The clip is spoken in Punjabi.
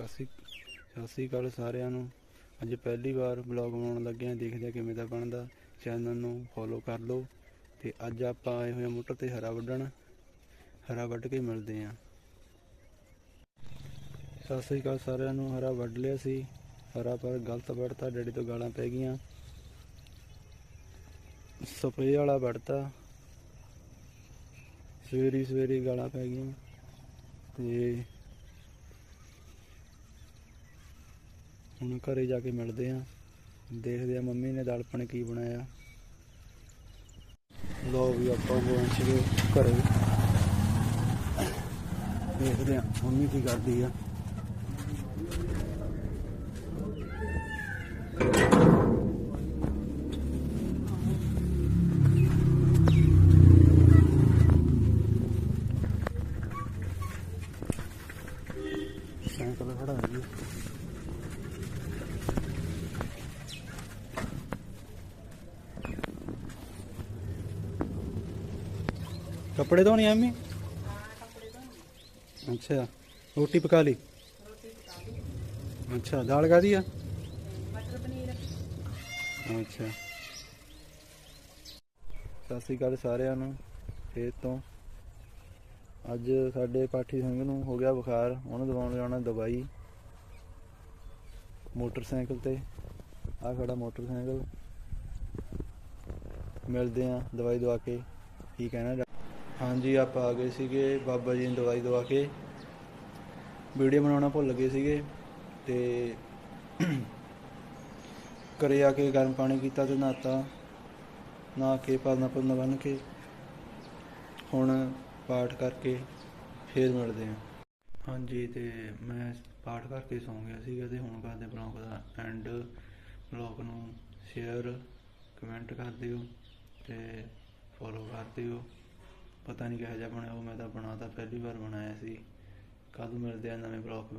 ਸਤਿ ਸ਼੍ਰੀ ਸਤਿ ਸ਼੍ਰੀ ਅਕਾਲ ਸਾਰਿਆਂ ਨੂੰ। ਅੱਜ ਪਹਿਲੀ ਵਾਰ ਵਲੌਗ ਬਣਾਉਣ ਲੱਗੇ ਹਾਂ। ਦੇਖਦੇ ਹਾਂ ਕਿਵੇਂ ਦਾ ਬਣਦਾ। ਚੈਨਲ ਨੂੰ ਫੋਲੋ ਕਰ ਲਓ। ਤੇ ਅੱਜ ਆਪਾਂ ਆਏ ਹੋਏ ਹਾਂ ਮੋਟਰ ਤੇ ਹਰਾ ਵੱਢਣ। ਹਰਾ ਵੱਢ ਕੇ ਮਿਲਦੇ ਹਾਂ। ਸਤਿ ਸ਼੍ਰੀ ਅਕਾਲ ਸਾਰਿਆਂ ਨੂੰ। ਹਰਾ ਵੱਢ ਲਿਆ ਸੀ। ਹਰਾ ਪਰ ਗਲਤ ਵੱਢਤਾ ਡੈਡੀ ਤੋਂ ਗਾਲਾਂ ਪੈ ਗਈਆਂ। ਸਪਰੇਅ ਵਾਲਾ ਵੱਢਤਾ। ਸਵੇਰੀ ਸਵੇਰੀ ਗਾਲਾਂ ਪੈ ਗਈਆਂ। ਤੇ ਹੁਣ ਘਰੇ ਜਾ ਕੇ ਮਿਲਦੇ ਆਂ। ਦੇਖਦੇ ਆ ਮੰਮੀ ਨੇ ਦਾਲ ਕੀ ਬਣਾਇਆ। ਲੋ ਵੀ ਆਪਾਂ ਪਹੁੰਚ ਗਏ ਘਰੇ। ਦੇਖਦੇ ਆ ਮੰਮੀ ਕੀ ਕਰਦੀ ਆ। ਸਾਈਕਲ ਖੜਾ ਹੈ ਜੀ ਕੱਪੜੇ ਧੋਣੇ ਆ ਅੰਮੀ ਅੱਛਾ, ਰੋਟੀ ਪਕਾ ਲਈ? ਅੱਛਾ, ਦਾਲ ਕਾਦੀ ਆ? ਅੱਛਾ। ਸਤਿ ਸ੍ਰੀ ਅਕਾਲ ਸਾਰਿਆਂ ਨੂੰ ਫੇਰ ਤੋਂ। ਅੱਜ ਸਾਡੇ ਪਾਠੀ ਸਿੰਘ ਨੂੰ ਹੋ ਗਿਆ ਬੁਖਾਰ, ਉਹਨੂੰ ਦਵਾਉਣ ਜਾਣਾ ਦਵਾਈ ਮੋਟਰਸਾਈਕਲ ਤੇ, ਆ ਖੜਾ ਮੋਟਰਸਾਈਕਲ। ਮਿਲਦੇ ਆ ਦਵਾਈ ਦਵਾ ਕੇ, ਕੀ ਕਹਿਣਾ? ਹਾਂਜੀ, ਆਪਾਂ ਆ ਗਏ ਸੀਗੇ ਬਾਬਾ ਜੀ ਨੂੰ ਦਵਾਈ ਦਵਾ ਕੇ। ਵੀਡੀਓ ਬਣਾਉਣਾ ਭੁੱਲ ਗਏ ਸੀਗੇ ਤੇ ਘਰੇ ਆ ਕੇ ਗਰਮ ਪਾਣੀ ਕੀਤਾ ਤੇ ਨਹਾਤਾ। ਨਹਾ ਕੇ ਪਾਲਣਾ ਪੁਲਣਾ ਬੰਨ ਕੇ ਹੁਣ ਪਾਠ ਕਰਕੇ ਫੇਰ ਮਿਲਦੇ ਹਾਂ। ਹਾਂਜੀ, ਤੇ ਮੈਂ ਪਾਠ ਕਰਕੇ ਸੌਂ ਗਿਆ ਸੀਗਾ ਤੇ ਹੁਣ ਕਰਦੇ ਬਲੌਗ ਦਾ ਐਂਡ ਬਲੌਗ ਨੂੰ ਸ਼ੇਅਰ ਕਮੈਂਟ ਕਰ ਦਿਓ ਤੇ ਫੋਲੋ ਕਰ ਦਿਓ। ਪਤਾ ਨਹੀਂ ਕਿਹੋ ਜਿਹਾ ਬਣਿਆ, ਉਹ ਮੈਂ ਤਾਂ ਬਣਾਤਾ ਪਹਿਲੀ ਵਾਰ ਬਣਾਇਆ ਸੀ। ਕੱਲ ਮਿਲਦੇ ਆ ਨਵੇਂ ਬਲੌਗ ਵਿੱਚ?